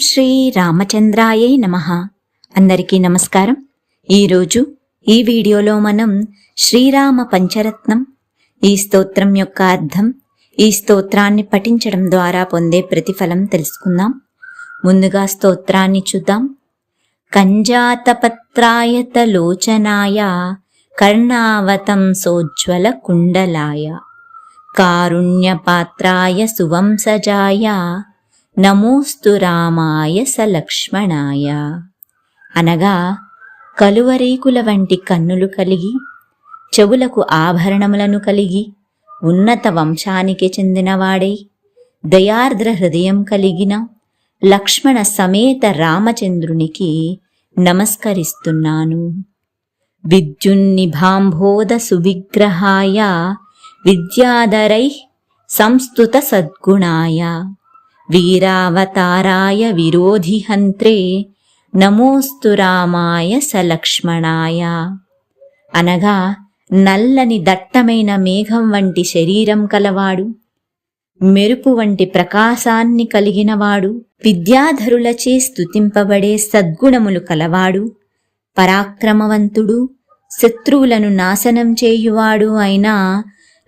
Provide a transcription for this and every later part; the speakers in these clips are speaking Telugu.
శ్రీ రామచంద్రాయే నమ. అందరికీ నమస్కారం. ఈరోజు ఈ వీడియోలో మనం శ్రీరామ పంచరత్నం ఈ స్తోత్రం యొక్క అర్థం ఈ స్తోత్రాన్ని పఠించడం ద్వారా పొందే ప్రతిఫలం తెలుసుకుందాం. ముందుగా స్తోత్రాన్ని చూద్దాం. కంజాతపత్రాయత లోచనాయ కర్ణావతం సోజ్వల కుండలాయ కారుణ్యపాత్రాయ సువంసజాయ నమోస్తు రామాయ సలక్ష్మణాయ. అనగా కలువరేకుల వంటి కన్నులు కలిగి చెవులకు ఆభరణములను కలిగి ఉన్నత వంశానికి చెందినవాడై దయార్ద్ర హృదయం కలిగిన లక్ష్మణ సమేత రామచంద్రునికి నమస్కరిస్తున్నాను. విద్యున్నిభాంబోధ సువిగ్రహాయ విద్యాధరై సంస్తుత సద్గుణాయ. వీరావతారాయ విరోధిహంత్రే. నమోస్తు రామాయ సలక్ష్మణాయ. అనగా నల్లని దట్టమైన మేఘం వంటి శరీరం కలవాడు. మెరుపు వంటి ప్రకాశాన్ని కలిగినవాడు. విద్యాధరులచే స్తుతింపబడే సద్గుణములు కలవాడు. పరాక్రమవంతుడు శత్రువులను నాశనం చేయువాడు అయిన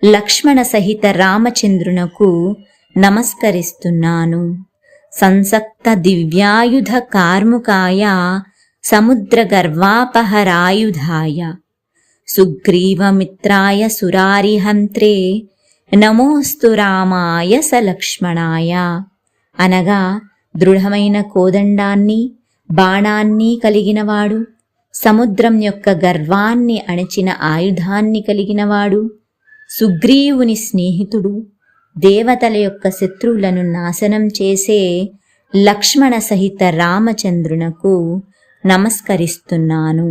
లక్ష్మణ సహిత రామచంద్రునకు నమస్కరిస్తున్నాను. సంసక్త దివ్యాయుధ కార్ముకాయ సముద్ర గర్వాపహరాయుధాయ. సుగ్రీవమిత్రాయ సురారిహంత్రే నమోస్తు రామాయ సలక్ష్మణాయ. అనగా దృఢమైన కోదండాన్ని బాణాన్ని కలిగినవాడు సముద్రం యొక్క గర్వాన్ని అణచిన ఆయుధాన్ని కలిగినవాడు సుగ్రీవుని స్నేహితుడు దేవతల యొక్క శత్రువులను నాశనం చేసే లక్ష్మణ సహిత రామచంద్రునకు నమస్కరిస్తున్నాను.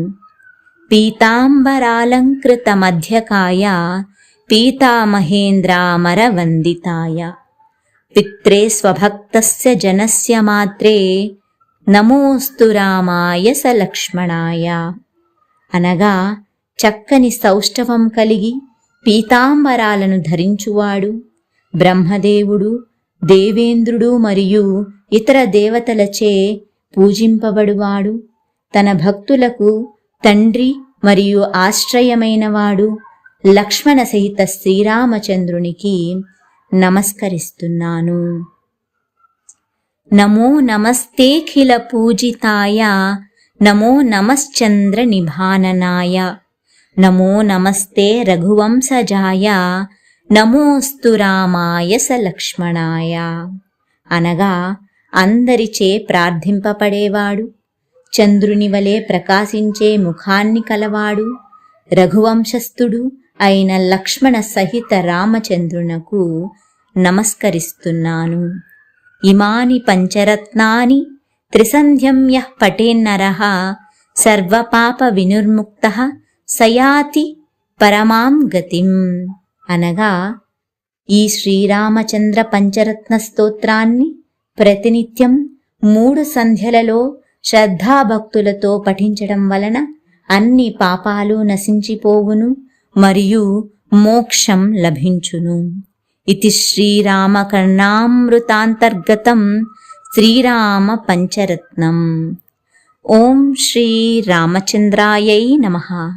పీతాంబరాలంకృత మధ్యకాయ పీతామహేంద్రామర వందితాయ పిత్రే స్వభక్తస్య జనస్య మాత్రే నమోస్తు రామాయ సలక్ష్మణాయ అనగా చక్కని సౌష్ఠవం కలిగి పీతాంబరాలను ధరించువాడు. బ్రహ్మదేవుడు దేవేంద్రుడు మరియు ఇతర దేవతలచే పూజింపబడువాడు. తన భక్తులకు తండ్రి మరియు ఆశ్రయమైనవాడు లక్ష్మణ సహిత శ్రీరామచంద్రునికి నమస్కరిస్తున్నాను. నమో నమస్తేఖిల పూజితాయ నమో నమశ్చంద్ర నిభాననాయ నమో నమస్తే రఘువంశజాయ నమోస్తు రామాయ లక్ష్మణాయ అనగా అందరిచే ప్రార్థింపబడేవాడు చంద్రుని వలె ప్రకాశించే ముఖాన్ని కలవాడు రఘువంశస్థుడు అయిన లక్ష్మణ సహిత రామచంద్రునకు నమస్కరిస్తున్నాను. ఇమాని పంచరత్నాని త్రిసంధ్యం యః పటేన్నర సర్వపాప వినుర్ముక్త సయాతి పరమాం గతిం. అనగా ఈ శ్రీరామచంద్ర పంచరత్న స్తోత్రాన్ని ప్రతినిత్యం మూడు సంధ్యలలో శ్రద్ధాభక్తులతో పఠించడం వలన అన్ని పాపాలు నశించిపోవును మరియు మోక్షం లభించును. ఇది శ్రీరామకర్ణామృతాంతర్గతం శ్రీరామ పంచరత్నం. ఓం శ్రీ రామచంద్రాయై నమః.